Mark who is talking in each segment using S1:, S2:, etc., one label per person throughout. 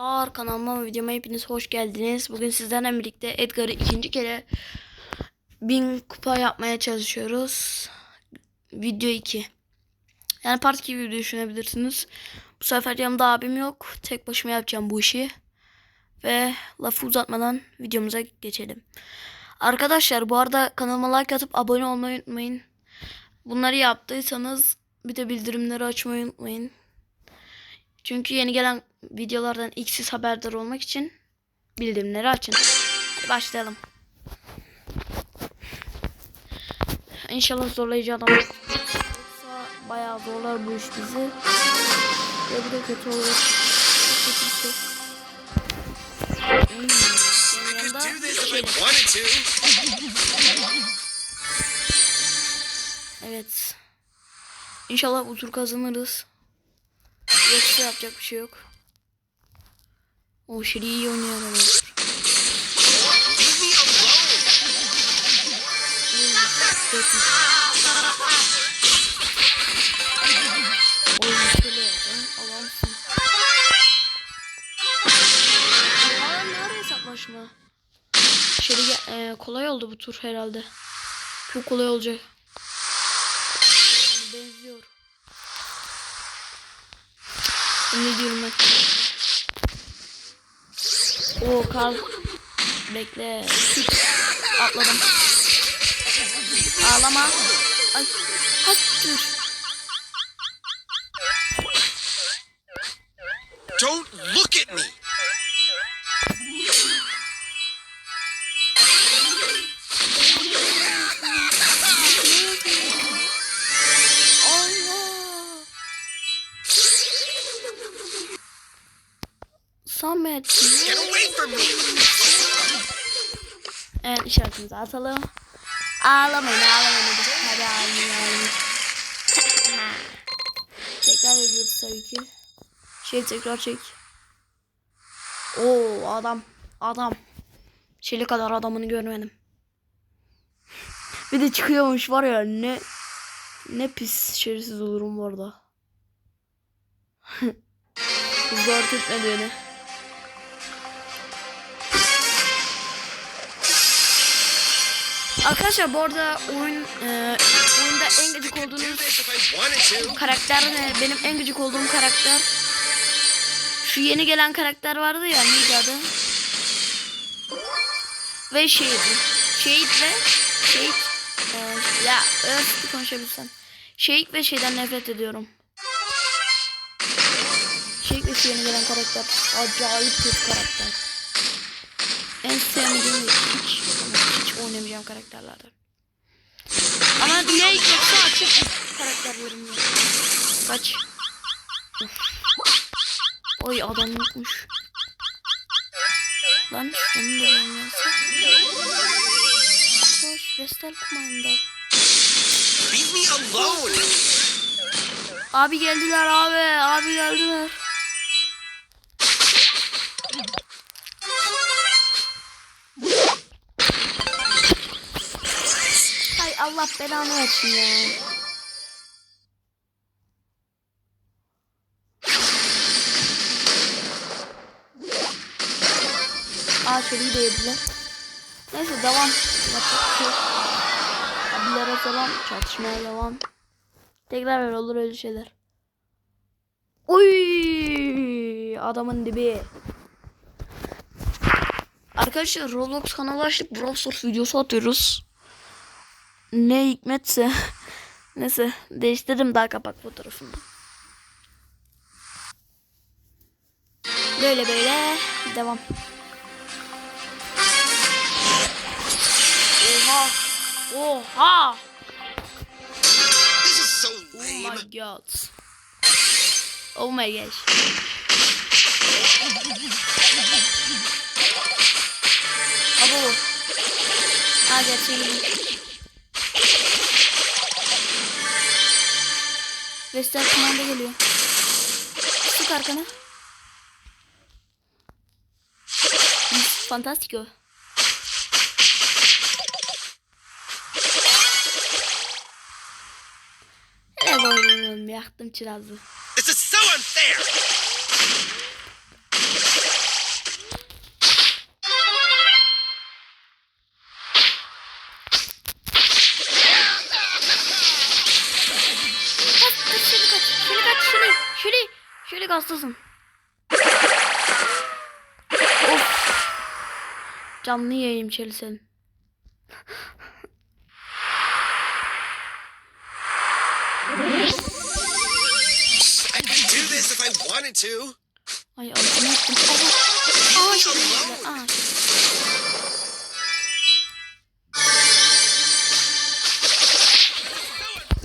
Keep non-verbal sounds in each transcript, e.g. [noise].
S1: Arkadaşlar kanalıma ve videoma hepiniz hoş geldiniz. Bugün sizlerle birlikte Edgar'ı ikinci kere bin kupa yapmaya çalışıyoruz. Video 2. Yani part 2 gibi düşünebilirsiniz. Bu sefer yanımda abim yok. Tek başıma yapacağım bu işi. Ve lafı uzatmadan videomuza geçelim. Arkadaşlar bu arada kanalıma like atıp abone olmayı unutmayın. Bunları yaptıysanız bir de bildirimleri açmayı unutmayın. Çünkü yeni gelen videolardan ilk siz haberdar olmak için bildirimleri açın. Hadi başlayalım. İnşallah zorlayıcı adam. Yoksa bayağı zorlar bu iş bizi. Ve bu da kötü olur. Bir şey. Evet. İnşallah bu tur kazanırız. Yoksa yapacak bir şey yok. O Şiri iyi oynuyor adam.
S2: Leave me alone.
S1: Oy şöyle yapalım. Allah'ımsın. Aa ne ara hesaplaşma? Şeri ge- e, kolay oldu bu tur herhalde. Çok kolay olacak. Benziyor. Ne diyorum ben? Oo kal. Bekle. Atladım. Ağlama. Atalım. Ağlamayın ağlamayın hadi. Ağlamayın ağlamayın. tekrar ediyoruz tabii ki. Şey tekrar çek. Oo adam. Adam. Şeli kadar adamını görmedim. Bir de çıkıyormuş var ya ne ne pis şerefsiz olurum bu arada. [laughs] Zor tutmadı beni. Arkadaşlar bu arada oyun e, oyunda en gıcık olduğunuz karakter ne? Benim en gıcık olduğum karakter şu yeni gelen karakter vardı ya neydi adı? Ve şeydi. Şehit ve şehit e, ya öf konuşabilsem. Şehit ve şeyden nefret ediyorum. Şehit ve şu yeni gelen karakter acayip kötü karakter. En hiç oynamayacağım karakterlerden. Ama ne yoksa açık karakterlerim yok. Kaç. Of. Oy adam yokmuş. Lan onu da bilmiyorsa. Koş Vestel kumanda. Abi geldiler abi. Abi geldiler. Allah belanı versin ya. Aa şeriyi de yediler. Neyse devam. Yapacak şey. Abilere selam. Çatışmaya devam. Tekrar ver olur öyle şeyler. Oy adamın dibi. Arkadaşlar Roblox kanalı açtık. Brawl Stars videosu atıyoruz. Ne hikmetse. [laughs] Neyse değiştirdim daha kapak fotoğrafını. Böyle böyle devam. Oha. Oha.
S2: This is so
S1: Oh
S2: lame.
S1: my god. Oh my gosh. Abo. Ha gerçeği. Vestel kumanda geliyor. Sık arkana. Fantastico. Ne oynayalım yaktım çirazı.
S2: This is so unfair.
S1: Hastasın. of. Canlı yayayım Chelsea'nin.
S2: I could do this if I wanted to.
S1: Ay Allah'ım ettim. Aa, aa, çok güzel. Aa.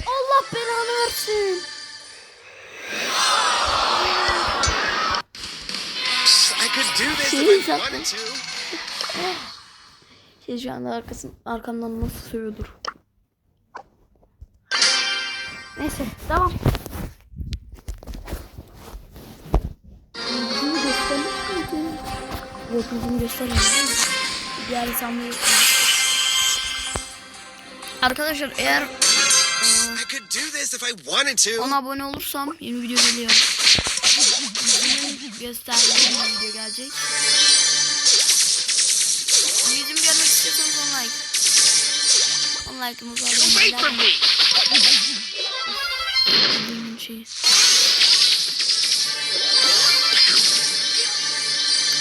S1: Allah belanı versin.
S2: Do this
S1: Şey şu anda arkasın, arkamdan nasıl sövüyordur. Neyse devam. Yüzümü göstermiş miydim? Yok yüzümü göstermedim. Diğer insanları Arkadaşlar eğer
S2: I could do this if I wanted to.
S1: 10 abone olursam yeni video geliyor. Gösterdiğim bir video gelecek. Yüzümü görmek istiyorsanız 10 like. 10 like'ımızı alın.
S2: Away from me.
S1: Yüzümün şeyi.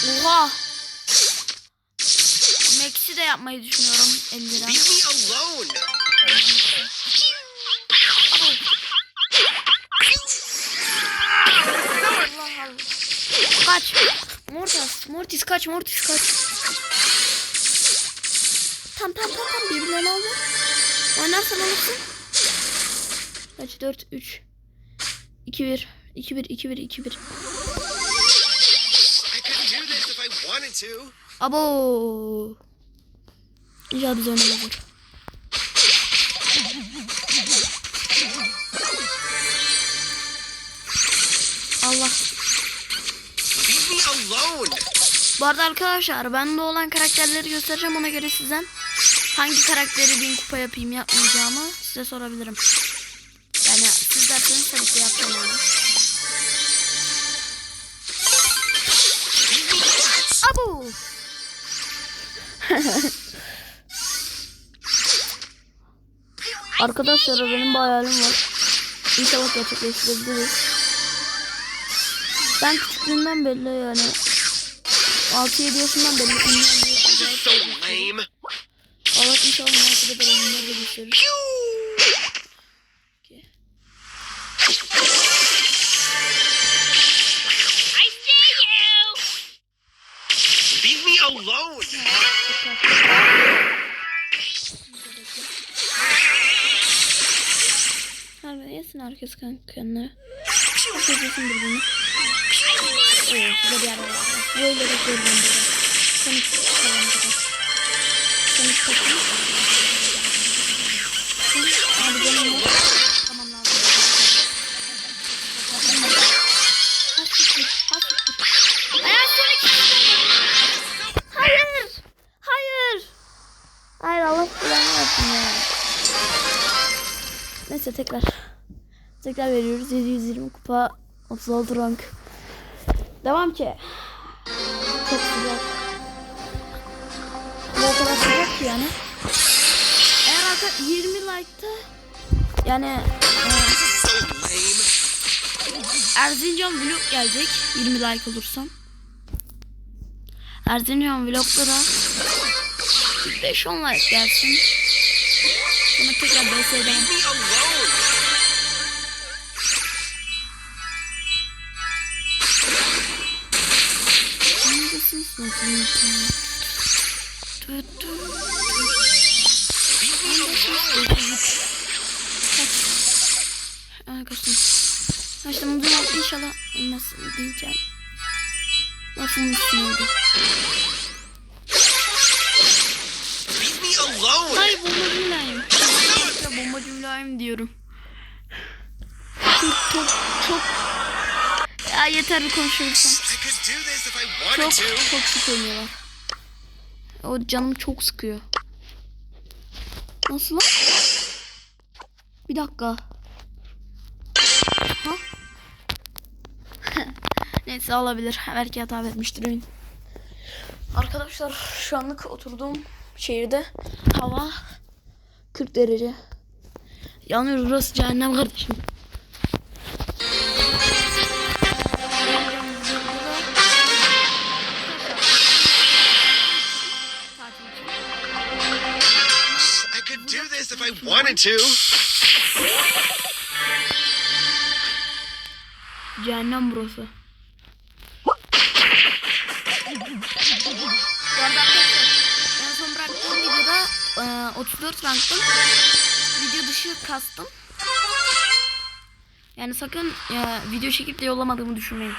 S1: Oha! Max'i de yapmayı düşünüyorum 50 lira. Mortis. Kaç. Mortis kaç. Tam tam tam tam birbirlerini aldı. Oynarsan alırsın. Kaç 4 3 2 1 2 1 2 1 2 1.
S2: I could do this if I wanted to.
S1: Abo. İnşallah biz oynamazır. Allah.
S2: Leave me alone.
S1: Bu arada arkadaşlar bende olan karakterleri göstereceğim ona göre sizden hangi karakteri bin kupa yapayım yapmayacağımı size sorabilirim. Yani siz derseniz tabii ki yapacağım
S2: what?
S1: Abu. [laughs] Arkadaşlar benim bir hayalim var. İnşallah gerçekleştirebiliriz. Ben küçüklüğümden beri yani 6-7 yaşından beri seviyorum.
S2: lame.
S1: Allah inşallah nasip eder onları da gösterir.
S2: Pew!
S1: Okey.
S2: I see you. Leave me alone.
S1: Harbi yesin herkes kanka kendine. Herkes yesin birbirini. Evet size bir yer var. Böyle de görüyorum böyle. Seni tutalım burada. Seni tutalım. Abi benim yok. Tamam lazım. Ha siktir. Ha siktir. Ayağı Sonic. Hayır. Hayır. Hayır Allah belanı versin ya. Neyse tekrar. Tekrar veriyoruz. 720 kupa 36 rank. Devam ki. Çok sıcak. Bu kadar sıcak ki yani. Eğer arka 20 like'ta yani e. Erzincan vlog gelecek 20 like olursam. Erzincan vloglara 5-10 like gelsin. Sonra tekrar BS'den Kaçtım. Bu yol inşallah ölmezsin diyeceğim. Lafım üstüne oldu.
S2: Leave me alone.
S1: Hayır bombacı mülayim. Bombacı mülayim diyorum. Çok çok çok. Ya yeter bir
S2: I
S1: Çok çok sık oynuyorlar. O canım çok sıkıyor. Nasıl lan? Bir dakika. Ha? [laughs] Neyse olabilir. Belki hata vermiştir oyun. Arkadaşlar şu anlık oturduğum şehirde hava 40 derece. Yanıyoruz burası cehennem kardeşim.
S2: Wanted to.
S1: Cehennem burası. Bu arada arkadaşlar en son bıraktığım videoda e, 34 ranktım. Video dışı kastım. Yani sakın e, video çekip de yollamadığımı düşünmeyin.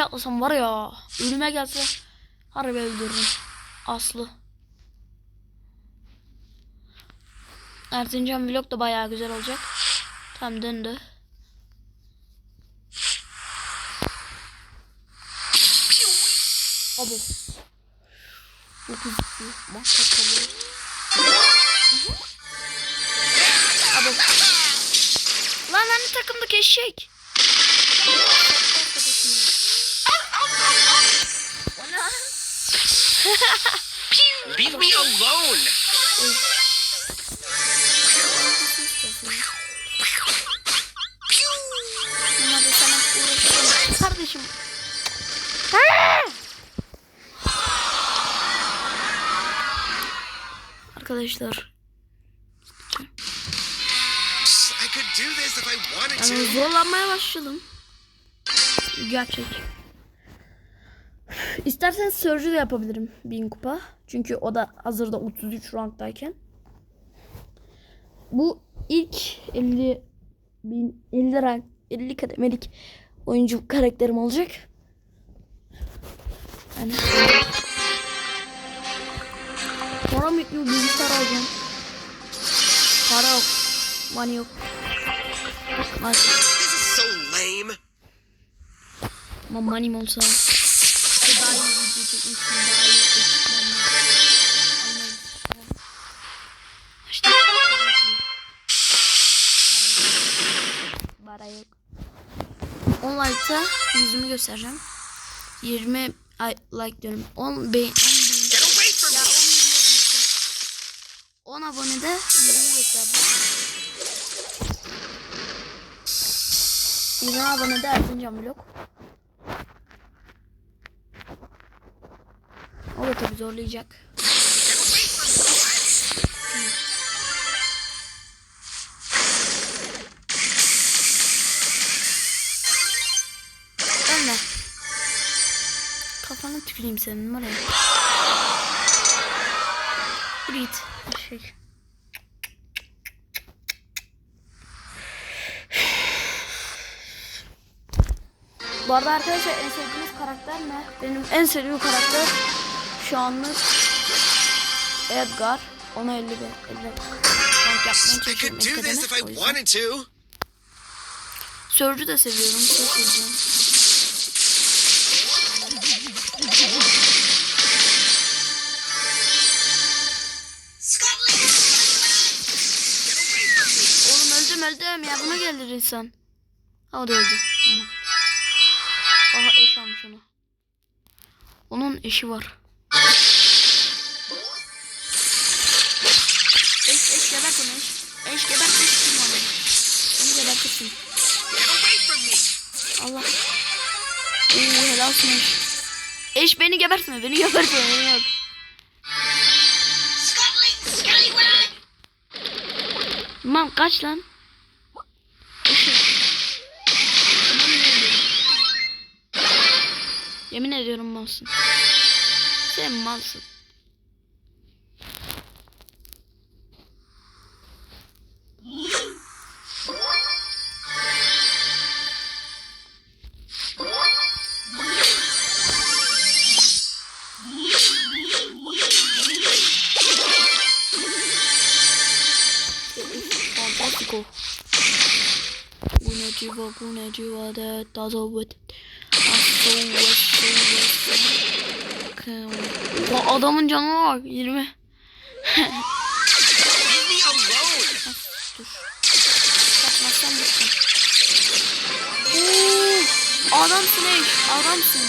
S1: Ben ortaya atlasam var ya ölüme gelse harbi öldürürüm. Aslı. Erzincan vlog da bayağı güzel olacak. Tam döndü. Abo. Çok hızlı. Mahkat oluyor. Abo. Lan hani takımdaki eşek.
S2: Leave me alone!
S1: Kardeşim. Arkadaşlar. Yani zorlanmaya başladım. Gerçek. İsterseniz Surge'ü de yapabilirim 1000 kupa. Çünkü o da hazırda 33 ranktayken. Bu ilk 50 bin 50 rank 50 kademelik oyuncu karakterim olacak. Yani Para mı yetmiyor bilgisayar alacağım. Para yok. Money yok.
S2: Lame.
S1: Ama money'm olsa işte daha iyi video çekmek için daha iyi ekipmanlar. İşte para yok. Online'da yüzümü göstereceğim. 20 ay, like diyorum. 10 beğen 10 bin ya
S2: me!
S1: 10 milyon 10 abonede yüzümü göstereceğim. 20 abonede Erzincan vlog. Da tabii zorlayacak. Ölme. Kafana tüküreyim senin var ya. Yürü git. Şey. Bu arada arkadaşlar en sevdiğiniz karakter ne? Benim en sevdiğim karakter şu anlık Edgar. Ona 50 be. 50 rank yapmaya
S2: I
S1: çalışıyorum.
S2: could do this if I
S1: eskiden. O yüzden.
S2: wanted to.
S1: Surge'ü de seviyorum. Çok seviyorum. Oğlum öldüm öldüm yardıma gelir insan. Ha o da öldü. Aha eş almış onu. Onun eşi var. Eş. Eş gebert eş kim onu? Onu gebertirsin. Allah. Oo helal olsun eş. Beni gebertme beni gebertme beni yok. Tamam kaç lan. Yemin ediyorum malsın. Sen malsın. Gunajiva, Gunajiva, the Dazo with adamın canı var 20.
S2: Leave me alone!
S1: Dur. Kaçmazsan gitsin. Oo, adamsın ey, adamsın.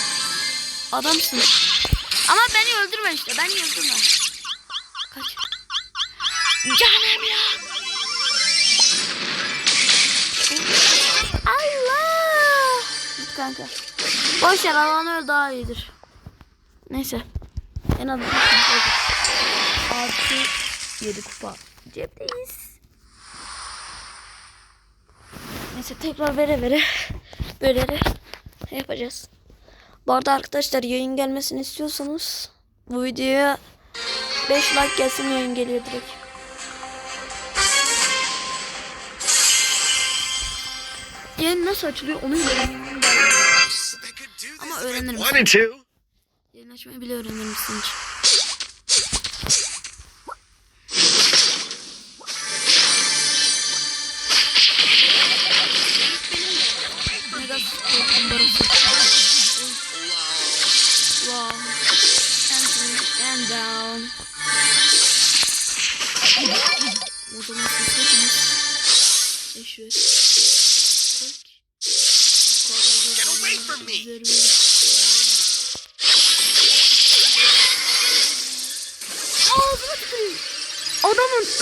S1: Adamsın. Ama beni öldürme işte, beni öldürme. Canım ya. Kanka. Boş yer alan öl daha iyidir. Neyse. En azından oldu. Artı 7 kupa. Cepteyiz. Neyse tekrar vere vere. Böyle de yapacağız. Bu arada arkadaşlar yayın gelmesini istiyorsanız bu videoya 5 like gelsin yayın geliyor direkt. Yayın nasıl açılıyor onu bilmiyorum. Öğrenirim. Yayın açmayı bile öğrenirim için. Mega Sport'un barası.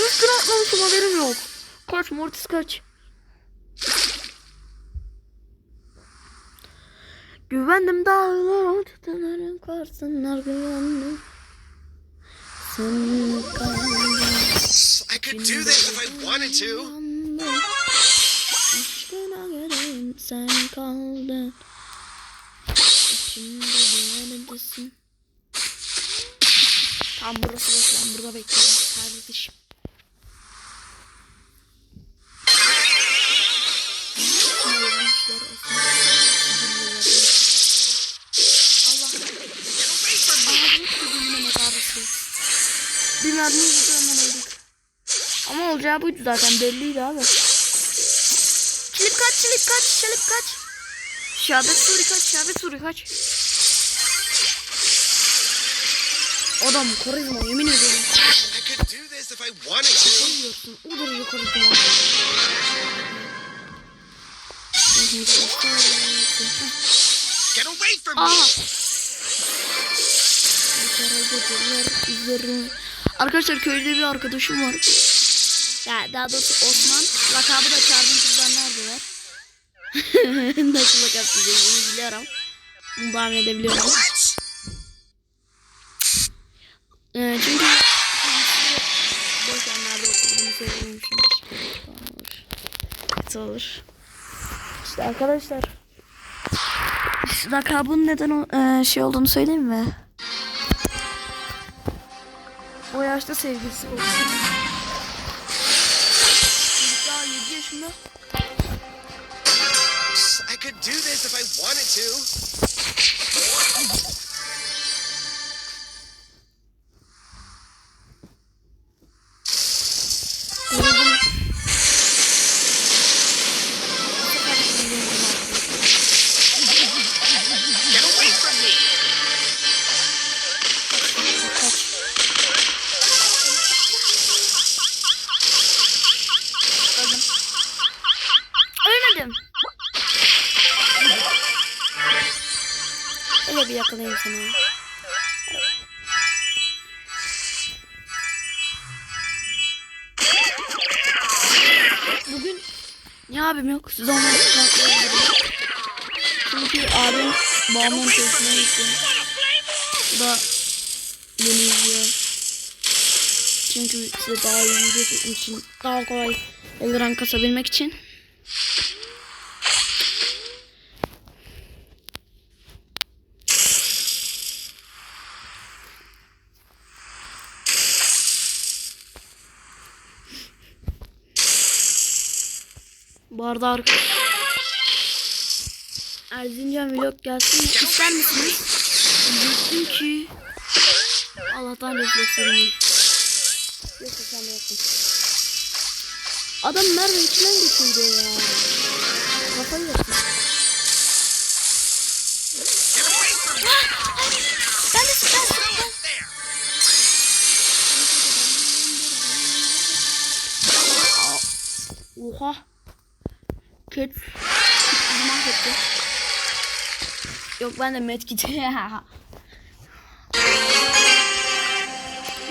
S1: Üstüne atlamışım haberim yok. Kaç Mortis kaç. Güvendim dağlara tutanların karşısına güvendim. Kaldın.
S2: I could do this if I wanted to.
S1: Aşkına geleyim sen kaldın. İçimde neredesin? Tam burası boş ben burada bekliyorum kardeşim. Olacağı buydu zaten belliydi abi. Çilip kaç, çilip kaç, çilip kaç. Şerbet suri kaç, şerbet suri kaç. Adam karizma yemin ediyorum. Koyuyorsun o derece karizma.
S2: Get away from me.
S1: İzlerim. Arkadaşlar köyde bir arkadaşım var. Ya daha doğrusu Osman. Lakabı da çağırdığım kızlar neredeler? [laughs] Nasıl lakap diyeceğimi biliyorum. Bunu tahmin edebiliyorum. Ee, çünkü boş anlarda okuduğunu söylememişimdir. Kötü olur. İşte arkadaşlar. Lakabın neden o, e, şey olduğunu söyleyeyim mi? O yaşta sevgilisi oldu.
S2: I could do this if I wanted to.
S1: Çünkü abim babamın teyzesine gitti. Bu da beni izliyor. Çünkü size daha iyi video çekmek için, daha kolay eldiren kasabilmek için. Bu arada arkadaşlar Erzincan vlog gelsin? İster misiniz? Diyecektim ki Allah'tan reflekslerim iyi. Yoksa sen de yaptın. Adam merve içinden geçiyordu ya. Kafayı yaptı. Ben. Oha. Ket. Yok ben de medkit. [laughs]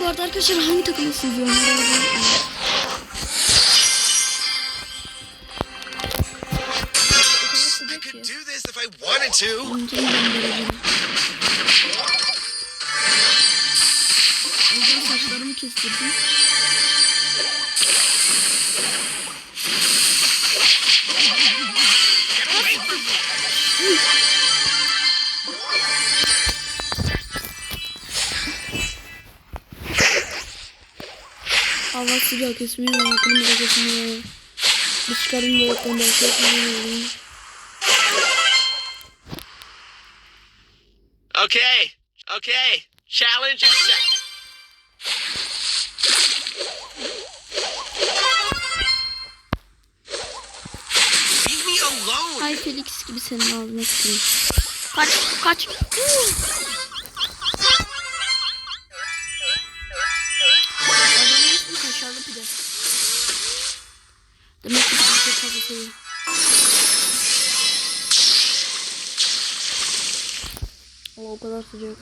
S1: Bu arada arkadaşlar hangi takımı seviyorum? Saçlarımı kestirdim. Hava sıcak kesmiyor, klima da kesmiyor. Bir çıkarım yok, ben de kesmiyorum.
S2: Okay, okay. Challenge accepted.
S1: Ay Felix gibi senin ağzına sıkayım. Kaç kaç. O, kadar sıcak.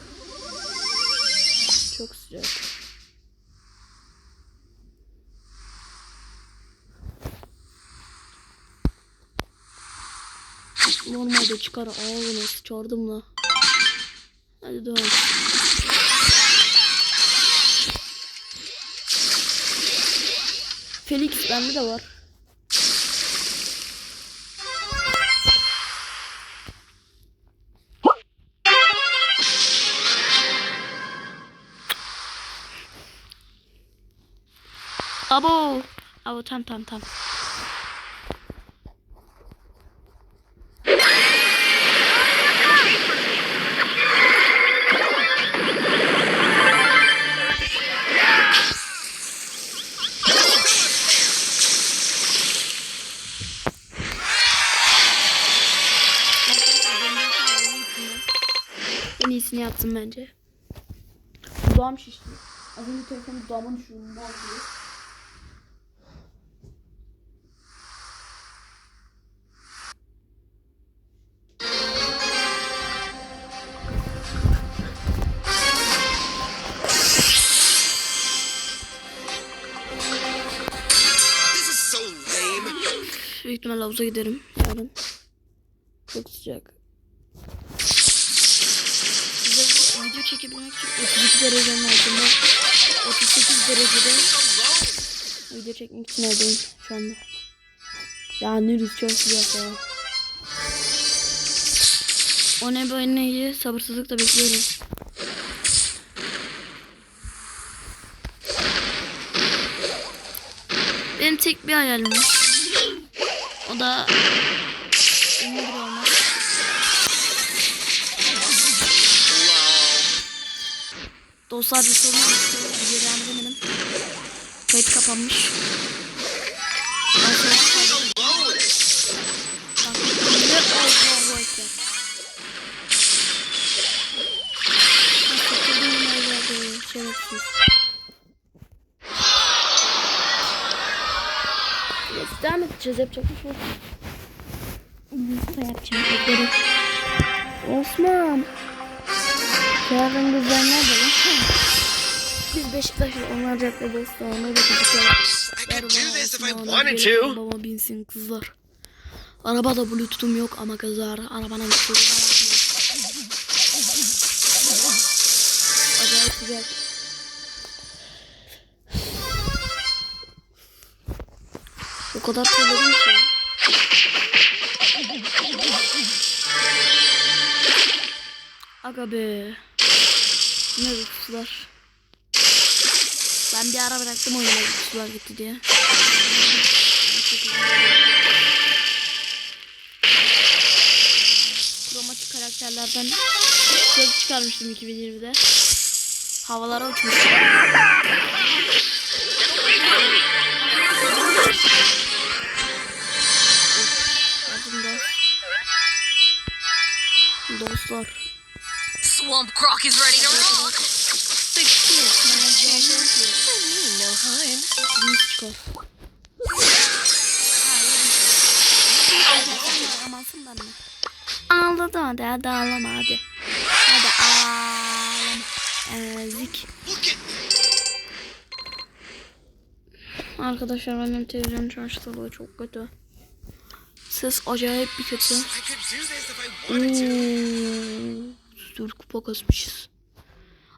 S1: Çok sıcak. Normalde çıkar ağzına sıçardım la. Hadi devam. Felix bende de var. Abo. Abo tam tam tam. En iyisini yaptım bence. Dudağım şişti. Az önce telefonu dudağıma düşürdüm. Gibi. Büyük ihtimalle havuza giderim yarın. Çok sıcak. Size video çekebilmek için 32 derecenin altında 38 derecede video çekmek için evdeyim şu anda. Ya Nürüz çok sıcak ya. O ne böyle neyi sabırsızlıkla bekliyorum. Benim tek bir hayalim var. O da biri olmak. Dostlar bir sorun yoktu. Devam edemedim. Kayıt kapanmış. Ben edeceğiz. Yapacak bir şey yok. Yumurta yapacağım. Beklerim. Osman. Yarın güzel nerede lan? Biz Beşiktaş'la onlar cadde bostanı da çocuklar.
S2: I could do this if I
S1: Osman'a
S2: wanted
S1: gelip
S2: to.
S1: Baba binsin kızlar. Arabada bluetooth'um yok ama kızlar arabanın kızları kadar terledim ki. Aga be. Ne uykusuzlar. Ben bir ara bıraktım oyunu uykusuzlar gitti diye. Kromatik karakterlerden söz çıkarmıştım 2020'de. Havalara uçmuştum. Dostlar.
S3: Swamp Croc is ready to
S1: mi? Ağladı hadi hadi ağlama hadi. Hadi ağlama. Ezik.
S2: Look at
S1: Arkadaşlar benim televizyon çalıştırdığı çok kötü. Ses acayip bir kötü.
S2: To.
S1: 4 kupa kasmışız.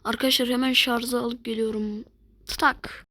S1: Arkadaşlar hemen şarjı alıp geliyorum. Tak.